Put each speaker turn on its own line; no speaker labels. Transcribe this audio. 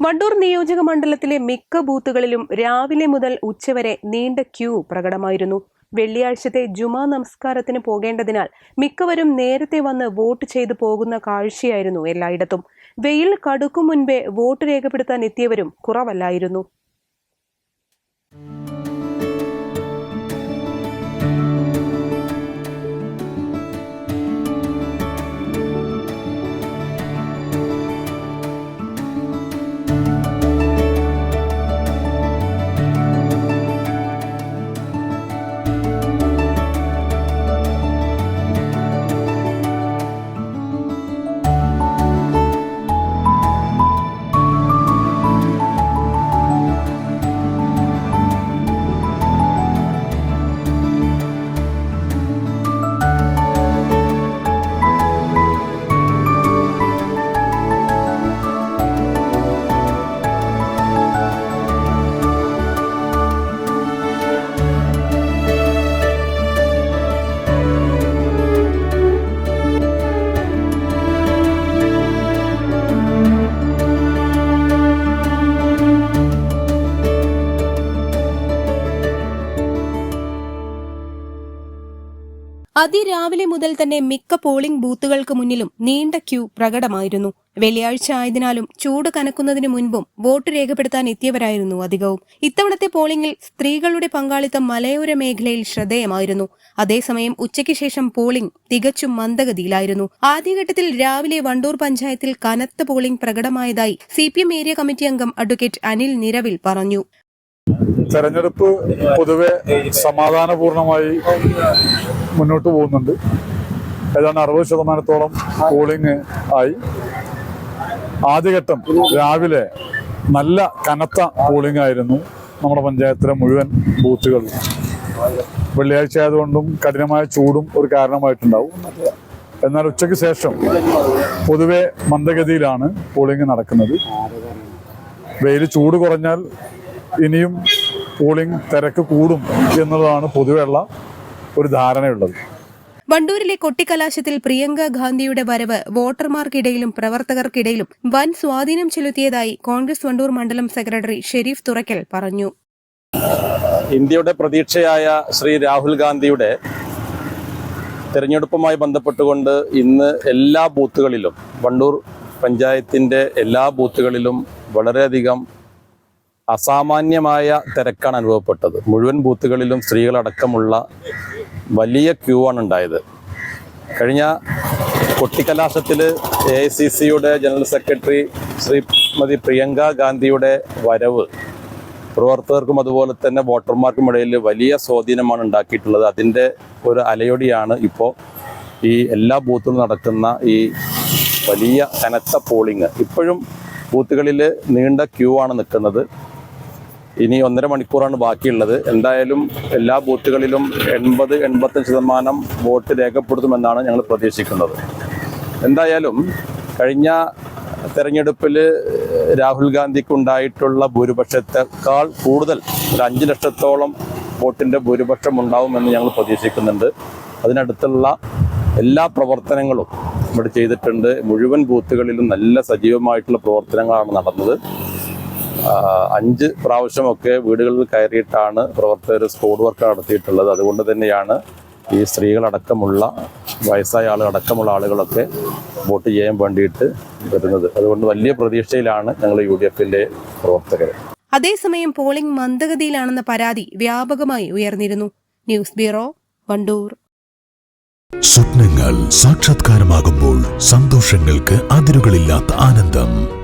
വണ്ടൂർ നിയോജക മണ്ഡലത്തിലെ മിക്ക ബൂത്തുകളിലും രാവിലെ മുതൽ ഉച്ചവരെ നീണ്ട ക്യൂ പ്രകടമായിരുന്നു. വെള്ളിയാഴ്ചത്തെ ജുമാ നമസ്കാരത്തിന് പോകേണ്ടതിനാൽ മിക്കവരും നേരത്തെ വന്ന് വോട്ട് ചെയ്തു പോകുന്ന കാഴ്ചയായിരുന്നു എല്ലായിടത്തും. വെയിൽ കടുക്കും മുൻപേ വോട്ട് രേഖപ്പെടുത്താൻ എത്തിയവരും കുറവല്ലായിരുന്നു. അതിരാവിലെ മുതൽ തന്നെ മിക്ക പോളിംഗ് ബൂത്തുകൾക്ക് മുന്നിലും നീണ്ട ക്യൂ പ്രകടമായിരുന്നു. വെള്ളിയാഴ്ച ആയതിനാലും ചൂട് കനക്കുന്നതിന് മുൻപും വോട്ട് രേഖപ്പെടുത്താൻ എത്തിയവരായിരുന്നു അധികവും. ഇത്തവണത്തെ പോളിംഗിൽ സ്ത്രീകളുടെ പങ്കാളിത്തം മലയോര മേഖലയിൽ ശ്രദ്ധേയമായിരുന്നു. അതേസമയം ഉച്ചയ്ക്ക് ശേഷം പോളിംഗ് തികച്ചും മന്ദഗതിയിലായിരുന്നു. ആദ്യഘട്ടത്തിൽ രാവിലെ വണ്ടൂർ പഞ്ചായത്തിൽ കനത്ത പോളിംഗ് പ്രകടമായതായി സി ഏരിയ കമ്മിറ്റി അംഗം അഡ്വക്കേറ്റ് അനിൽ നിരവിൽ പറഞ്ഞു.
തെരഞ്ഞെടുപ്പ് പൊതുവെ സമാധാനപൂർണമായി മുന്നോട്ട് പോകുന്നുണ്ട്. ഏതാണ്ട് അറുപത് ശതമാനത്തോളം പോളിംഗ് ആയി. ആദ്യഘട്ടം രാവിലെ നല്ല കനത്ത പോളിംഗ് ആയിരുന്നു നമ്മുടെ പഞ്ചായത്തിലെ മുഴുവൻ ബൂത്തുകളിൽ വെള്ളിയാഴ്ച ആയതുകൊണ്ടും കഠിനമായ ചൂടും ഒരു കാരണമായിട്ടുണ്ടാവും. എന്നാൽ ഉച്ചയ്ക്ക് ശേഷം പൊതുവെ മന്ദഗതിയിലാണ് പോളിംഗ് നടക്കുന്നത്. വെയിൽ ചൂട് കുറഞ്ഞാൽ ഇനിയും പോളിംഗ് തിരക്ക് കൂടും എന്നുള്ളതാണ് പൊതുവെയുള്ള ഒരു ധാരണയുള്ളത്.
വണ്ടൂരിലെ കൊട്ടിക്കലാശത്തിൽ പ്രിയങ്ക ഗാന്ധിയുടെ വരവ് വോട്ടർമാർക്കിടയിലും പ്രവർത്തകർക്കിടയിലും വൻ സ്വാധീനം ചെലുത്തിയതായി കോൺഗ്രസ് വണ്ടൂർ മണ്ഡലം സെക്രട്ടറി ഷെരീഫ് തുറക്കൽ പറഞ്ഞു.
ഇന്ത്യയുടെ പ്രതീക്ഷയായ ശ്രീ രാഹുൽ ഗാന്ധിയുടെ തെരഞ്ഞെടുപ്പുമായി ബന്ധപ്പെട്ടുകൊണ്ട് ഇന്ന് എല്ലാ ബൂത്തുകളിലും വണ്ടൂർ പഞ്ചായത്തിന്റെ എല്ലാ ബൂത്തുകളിലും വളരെയധികം അസാമാന്യമായ തിരക്കാണ് അനുഭവപ്പെട്ടത്. മുഴുവൻ ബൂത്തുകളിലും സ്ത്രീകളടക്കമുള്ള വലിയ ക്യൂ ആണ് ഉണ്ടായത്. കഴിഞ്ഞ കൊട്ടിക്കലാശത്തിൽ എ ഐ സി സിയുടെ ജനറൽ സെക്രട്ടറി ശ്രീമതി പ്രിയങ്ക ഗാന്ധിയുടെ വരവ് പ്രവർത്തകർക്കും അതുപോലെ തന്നെ വോട്ടർമാർക്കും ഇടയിൽ വലിയ സ്വാധീനമാണ് ഉണ്ടാക്കിയിട്ടുള്ളത്. അതിന്റെ ഒരു അലയൊടിയാണ് ഇപ്പോൾ ഈ എല്ലാ ബൂത്തിലും നടക്കുന്ന ഈ വലിയ കനത്ത പോളിങ് ഇപ്പോഴും ബൂത്തുകളിൽ നീണ്ട ക്യൂ ആണ് നിൽക്കുന്നത്. ഇനി ഒന്നര മണിക്കൂറാണ് ബാക്കിയുള്ളത്. എന്തായാലും എല്ലാ ബൂത്തുകളിലും എൺപത് എൺപത്തഞ്ച് ശതമാനം വോട്ട് രേഖപ്പെടുത്തുമെന്നാണ് ഞങ്ങൾ പ്രതീക്ഷിക്കുന്നത്. എന്തായാലും കഴിഞ്ഞ തെരഞ്ഞെടുപ്പിൽ രാഹുൽ ഗാന്ധിക്ക് ഉണ്ടായിട്ടുള്ള ഭൂരിപക്ഷത്തെക്കാൾ കൂടുതൽ ഒരു അഞ്ച് ലക്ഷത്തോളം വോട്ടിന്റെ ഭൂരിപക്ഷം ഉണ്ടാവുമെന്ന് ഞങ്ങൾ പ്രതീക്ഷിക്കുന്നുണ്ട്. അതിനടുത്തുള്ള എല്ലാ പ്രവർത്തനങ്ങളും ഇവിടെ ചെയ്തിട്ടുണ്ട്. മുഴുവൻ ബൂത്തുകളിലും നല്ല സജീവമായിട്ടുള്ള പ്രവർത്തനങ്ങളാണ് നടന്നത്. അഞ്ച് പ്രാവശ്യമൊക്കെ വീടുകളിൽ കയറിയിട്ടാണ് പ്രവർത്തകർ സ്കോഡ് വർക്ക് നടത്തിയിട്ടുള്ളത്. അതുകൊണ്ട് തന്നെയാണ് ഈ സ്ത്രീകളടക്കമുള്ള വയസ്സായ ആളുകളടക്കമുള്ള ആളുകളൊക്കെ വോട്ട് ചെയ്യാൻ വേണ്ടിയിട്ട് വരുന്നത്. അതുകൊണ്ട് വലിയ പ്രതീക്ഷയിലാണ് ഞങ്ങൾ യു ഡി എഫിന്റെ പ്രവർത്തകർ
അതേസമയം പോളിംഗ് മന്ദഗതിയിലാണെന്ന പരാതി വ്യാപകമായി ഉയർന്നിരുന്നു. News bureau Wandoor.
സ്വപ്നങ്ങൾ സാക്ഷാത്കാരമാകുമ്പോൾ സന്തോഷങ്ങൾക്ക് അതിരുകളില്ലാത്ത ആനന്ദം.